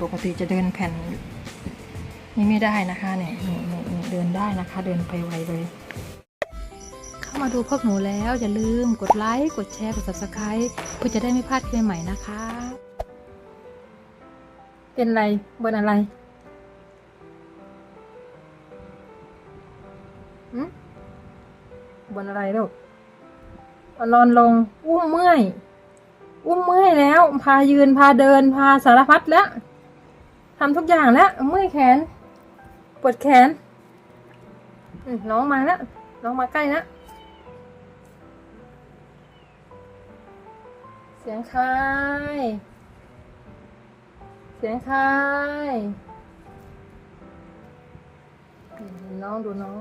ปกติจะเดินแผ่นนี่ไม่ได้นะคะเนี่ยเดินได้นะคะ เดินไปไวเลย เข้ามาดูพวกหนูแล้ว อย่าลืมกดไลค์ กดแชร์ กด subscribe เพื่อจะได้ไม่พลาดคลิปใหม่ๆนะคะ เป็นไรบนอะไรบนอะไรลูกนอนลง อุ้มเมื่อย อุ้มเมื่อยแล้ว พายืน พาเดิน พาสารพัดแล้ว ทำทุกอย่างแล้วเมื่อยแขน ปวดแขนน้องมาแล้ว น้องมาใกล้แล้วเสียงใครเสียงครดูน้องดูน้อง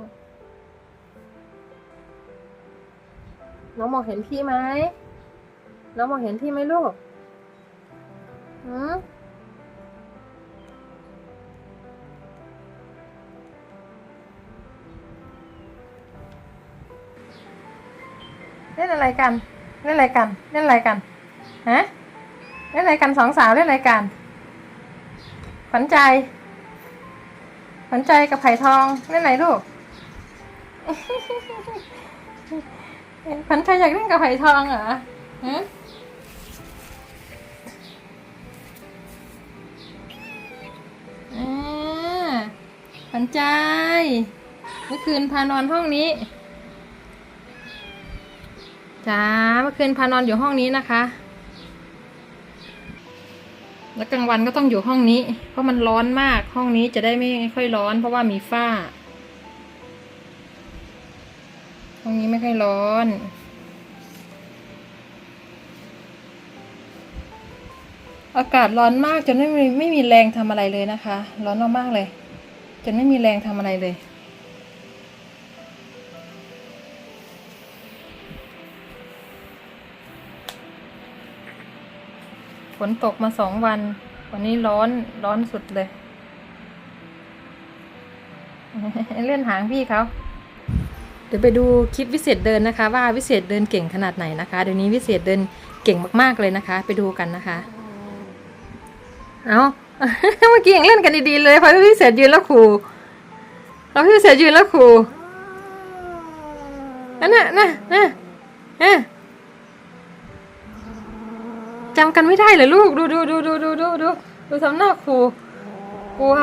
น้องมองเห็นพี่ไหม น้องมองเห็นพี่ไหมลูกหืม เล่นอะไรกัน เล่นอะไรกัน เล่นอะไรกัน ฮะ เล่นอะไรกันสองสาวเล่นอะไรกัน ขวัญใจ ขวัญใจกับไผ่ทองเล่นไหนลูก ขวัญใจอยากเล่นกับไผ่ทองเหรอฮะอ่าขวัญใจ เมื่อคืนพานอนห้องนี้ จ้าเมื่อคืนพานอนอยู่ห้องนี้นะคะ แล้วกลางวันก็ต้องอยู่ห้องนี้ เพราะมันร้อนมากห้องนี้จะได้ไม่ค่อยร้อน เพราะว่ามีฝ้า ห้องนี้ไม่ค่อยร้อนอากาศร้อนมากจนไม่มีไม่มีแรงทำอะไรเลยนะคะ ร้อนมากๆเลย จนไม่มีแรงทำอะไรเลย นตกมาสองวัน วันนี้ร้อนร้อนสุดเลย เล่นหางพี่เขาเดี๋ยวไปดูคลิปวิเศษเดินนะคะ ว่าวิเศษเดินเก่งขนาดไหนนะคะ เดี๋ยวนี้วิเศษเดินเก่งมากๆเลยนะคะ ไปดูกันนะคะ เอาเมื่อกี้ยังเล่นกันดีๆเลยพอพี่เศษยืนแล้วขู่พอพี่เศษยืนแล้วขู่นั่นน่ะน่ะน่ะน่ะ จำกันไม่ได้เหรอลูก ดูดูดูดูดูดูดูดูทำหน้าครูกลัว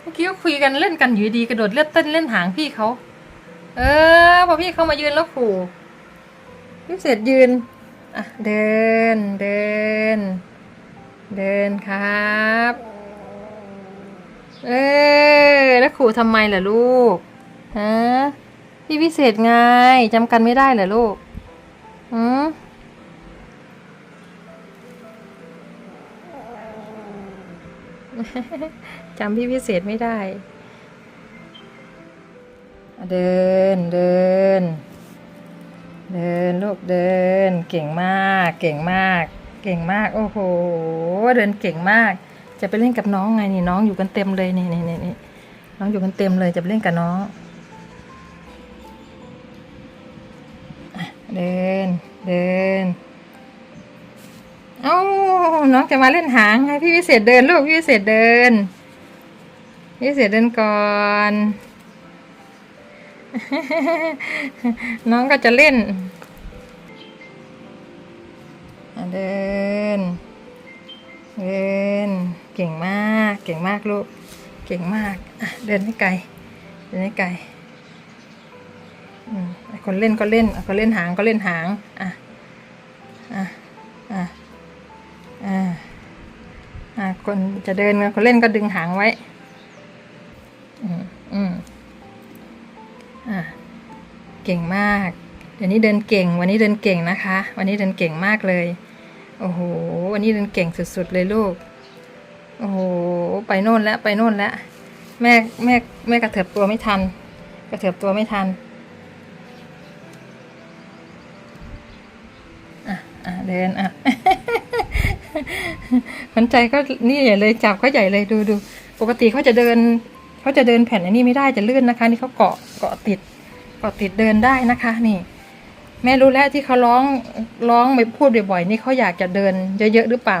เมื่อกี้ก็คุยกันเล่นกันอยู่ดีกระโดดเล่นเต้นเล่นหางพี่เขา เออ พอพี่เขามายืนแล้วขู่พี่เสร็จยืนอะเดินเดิน เดินครับ เออแล้วขู่ทำไมล่ะลูกฮะพี่พิเศษไงจำกันไม่ได้เหรอลูกอืม จำพี่พิเศษไม่ได้ เดินเดิน เดินลูกเดิน เก่งมาก เก่งมาก เก่งมาก โอ้โห เดินเก่งมาก จะไปเล่นกับน้องไงนี่น้องอยู่กันเต็มเลยนี่นี่นี่น้องอยู่กันเต็มเลยจะไปเล่นกับน้องเดิน เดิน เอ้าน้องจะมาเล่นหางให้พี่วิเศษเดินลูกพี่วิเศษเดินพี่วิเศษเดินก่อน น้องก็จะเล่นเดิน เดิน เก่งมาก เก่งมากลูก เก่งมาก เดินให้ไกล เดินให้ไกลคนเล่นก็เล่น คนเล่นหางก็เล่นหาง อะอะ คนจะเดินคนเล่นก็ดึงหางไว้ อืมอืมอ่าเก่งมาก เดี๋ยวนี้เดินเก่ง วันนี้เดินเก่งนะคะ วันนี้เดินเก่งมากเลย โอ้โห วันนี้เดินเก่งสุด ๆ เลยลูก โอ้โห ไปโน่นแล้วไปโน่นแล้ว แม่แม่แม่กระเถิบตัวไม่ทัน กระเถิบตัวไม่ทันอะอะเดินอะ ขวัญใจก็นี่ใหญ่เลยจับเขาใหญ่เลยดูดูปกติเขาจะเดินเขาจะเดินแผ่นอันนี้ไม่ได้จะลื่นนะคะ นี่เขาเกาะเกาะติดเกาะติดเดินได้นะคะนี่ แม่รู้แล้วที่เขาร้องร้องไปพูดบ่อยๆนี่เขาอยากจะเดินเยอะๆหรือเปล่า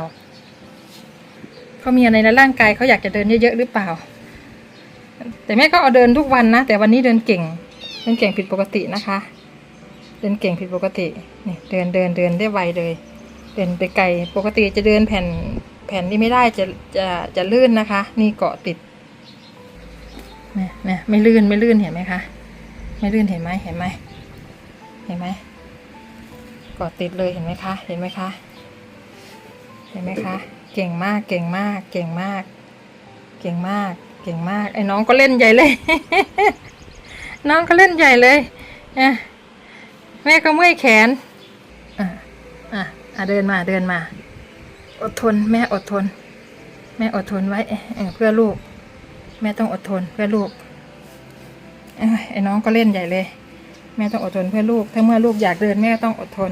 เขามีอะไรในร่างกายเขาอยากจะเดินเยอะๆหรือเปล่า แต่แม่ก็เอาเดินทุกวันนะแต่วันนี้เดินเก่งเดินเก่งผิดปกตินะคะ เดินเก่งผิดปกตินี่เดินเดินเดินได้ไวเลย เดินไปไกลปกติจะเดินแผ่น แผ่นนี้ไม่ได้จะจะจะลื่นนะคะ นี่เกาะติดเนี่ยเนี่ยไม่ลื่นไม่ลื่นเห็นไหมคะ ไม่ลื่นเห็นไหมเห็นไหมเห็นไหมเกาะติดเลยเห็นไหมคะ เห็นไหมคะ เห็นไหมคะ เก่งมากเก่งมาก เก่งมาก เก่งมาก เก่งมาก ไอ้น้องก็เล่นใหญ่เลย น้องก็เล่นใหญ่เลยแม่ก็เมื่อยแขนอะอะเดินมาเดินมา อดทน แม่อดทน แม่อดทนไว้เพื่อลูก แม่ต้องอดทนเพื่อลูกไอ้น้องก็เล่นใหญ่เลย แม่ต้องอดทนเพื่อลูก ถ้าเมื่อลูกอยากเดินแม่ก็ต้องอดทน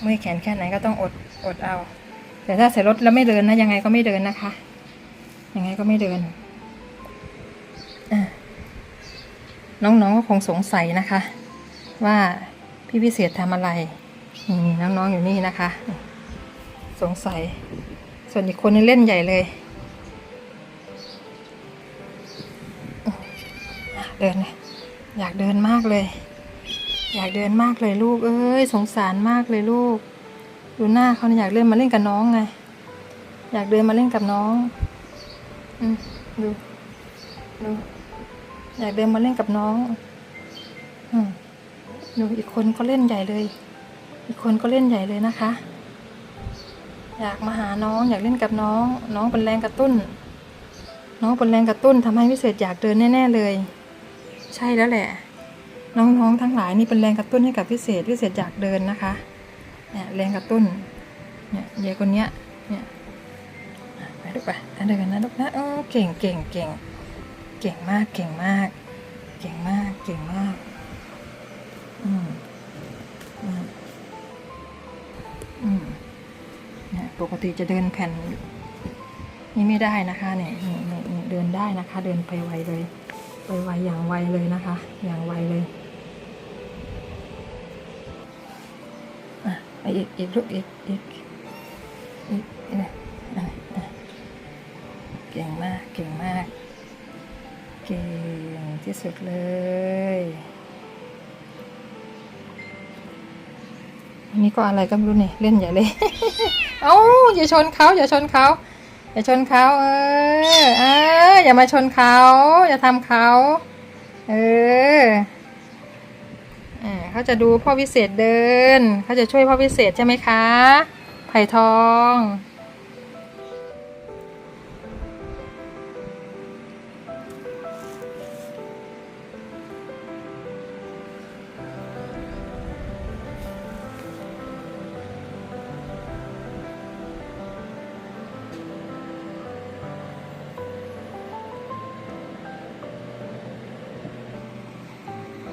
เมื่อแขนแค่ไหนก็ต้องอดอดเอา แต่ถ้าใส่รถแล้วไม่เดินนะยังไงก็ไม่เดินนะคะ ยังไงก็ไม่เดินน้องๆก็คงสงสัยนะคะ ว่าพี่พิเศษทำอะไรนี่น้องๆอยู่นี่นะคะ สงสัย ส่วนอีกคนนึงเล่นใหญ่เลย เดินเลยอยากเดินมากเลย อยากเดินมากเลยลูก เอ้ย สงสารมากเลยลูก ดูหน้าเขาเนี่ยอยากเล่นมาเล่นกับน้องไง อยากเดินมาเล่นกับน้องอดูดูอยากเดินมาเล่นกับน้องอดูอีกคนก็เล่นใหญ่เลย อีกคนก็เล่นใหญ่เลยนะคะ อยากมาหาน้องอยากเล่นกับน้อง น้องเป็นแรงกระตุ้น น้องเป็นแรงกระตุ้นทำให้พิเศษอยากเดินแน่ ๆเลย ใช่แล้วแหละ น้องๆทั้งหลายนี่เป็นแรงกระตุ้นให้กับพิเศษพิเศษอยากเดินนะคะเนี่ยแรงกระตุ้นเนี่ยยายคนเนี้ยเนี่ยไปลูกไปะเดินนะลูกนะโอ้เก่งเก่งเก่งเก่งมากเก่งมาก เก่งมากเก่งมากอืม ปกติจะเดินแผ่นนี่ไม่ได้นะคะเนี่ยเดินได้นะคะ เดินไปไวเลย ไปไวอย่างไวเลยนะคะ อย่างไวเลยอะไปอีกอีกลูกอีกอีกอีกนี่ยอะอะเก่งมากเก่งมาก เก่งที่สุดเลย นี่ก็อะไรก็ไม่รู้นี่เล่นใหญ่เลย เอ้าอย่าชนเขาอย่าชนเขาอย่าชนเขาเออเอออย่ามาชนเขาอย่าทำเขาเอออ่าเขาจะดูพ่อพิเศษเดิน เขาจะช่วยพ่อพิเศษใช่ไหมคะ ไผ่ทอง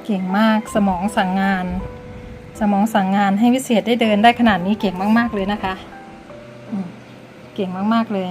เก่งมากสมองสั่งงาน สมองสั่งงานให้วิเศษได้เดินได้ขนาดนี้เก่งมาก ๆ เลยนะคะ เก่งมาก ๆ เลย